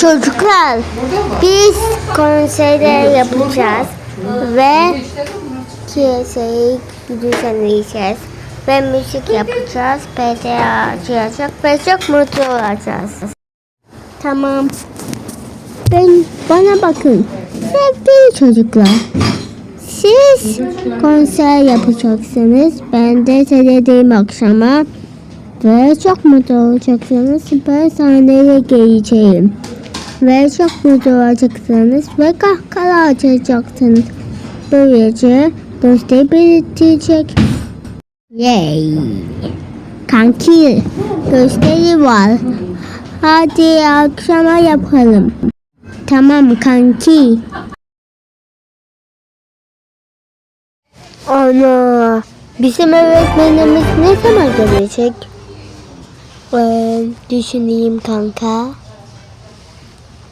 Çocuklar biz konserde yapacağız ve kiliseye gidiyorsan yiyeceğiz ve müzik yapacağız, PTA açacak ve çok mutlu olacağız. Tamam. Ben bana bakın. Sevgili çocuklar. Siz konser yapacaksınız. Ben de seyredeyim akşama. Ve çok mutlu olacaksınız. Ben sahneye geleceğim. Ve çok mutlu olacaksınız. Ve kahkaha açacaksınız. Böylece gösteri belirtecek. Yay. Kanki gösteri var. Hadi akşama yapalım. Tamam kanki. Ana, bizim öğretmenimiz ne zaman gelecek? Ben düşüneyim kanka.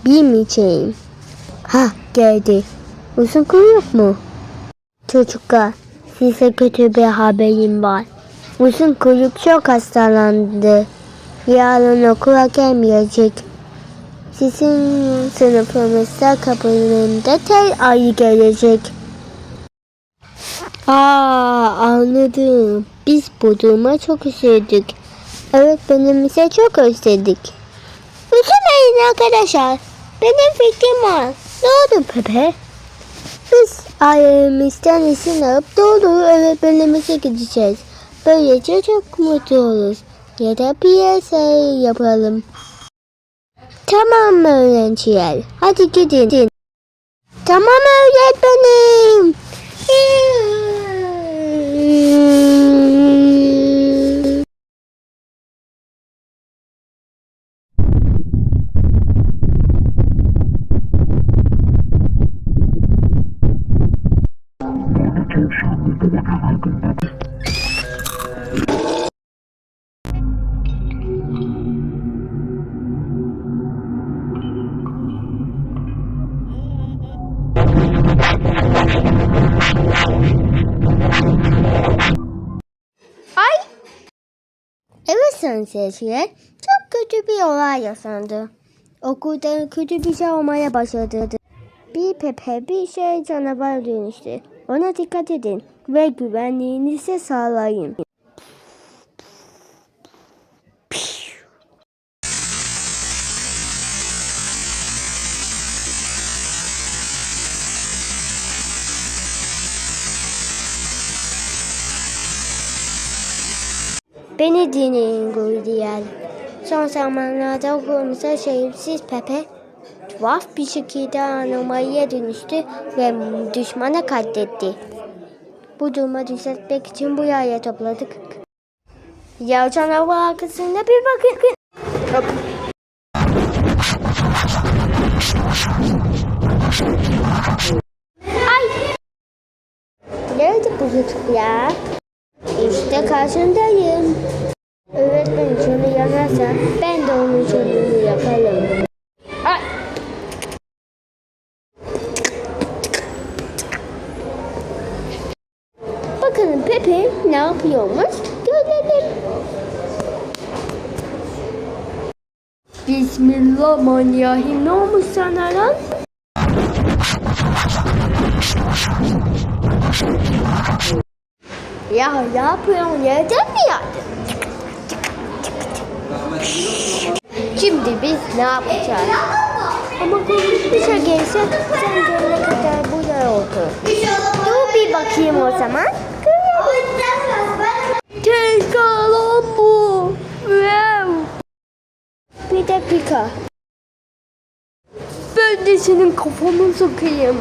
Bilmeyeceğim. Ha geldi. Uzun kuyruk mu? Çocuklar size kötü bir haberim var. Uzun kuyruk çok hastalandı. Yarın okula gelmeyecek. Sizin sınıfınızda kapılarında tel ayı gelecek. Aa anladım. Biz bu duruma çok üzüldük. Öğretmenimize çok özledik. Üzülmeyin arkadaşlar. Benim fikrim var. Ne oldu Pepe? Biz ailemizden izin alıp doğru öğretmenimize gideceğiz. Böylece çok mutlu oluruz. Ya da şey yapalım. Tamam öğrenciler. Hadi gidin. Tamam öğretmenim. Seyirciler. Çok kötü bir olay yaşandı. Okulda kötü bir şey olmaya başladı. Bir pepe bir şey canavar dönüştü. Ona dikkat edin ve güvenliğinizi sağlayın. Beni dinleyin Gurdiyer. Son zamanlarda okulumuza şerefsiz Pepe tuhaf bir şekilde anomaliye dönüştü ve düşmana katletti. Bu durumu düzeltmek için bu yaya topladık. Ya canavar arkasında bir bakın. Ay! Nerede bu çocuk ya? İşte karşındayım. Öğretmen canı yanarsa ben de onun canını yaparım. Ay. Bakalım Pepe ne yapıyormuş? Görelim. Bismillahirrahmanirrahim. Ne olmuş sana lan? Ya ne yapıyorsun? Yerden mi yardın? Şimdi biz ne yapacağız? Ama şey gelse sen gelene kadar burada otur. Dur bir bakayım o zaman. Tekrar bu. Bir dakika. Ben de senin kafanı sokayım.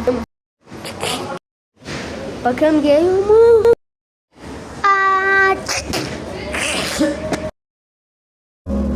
Bakalım geliyor mu? you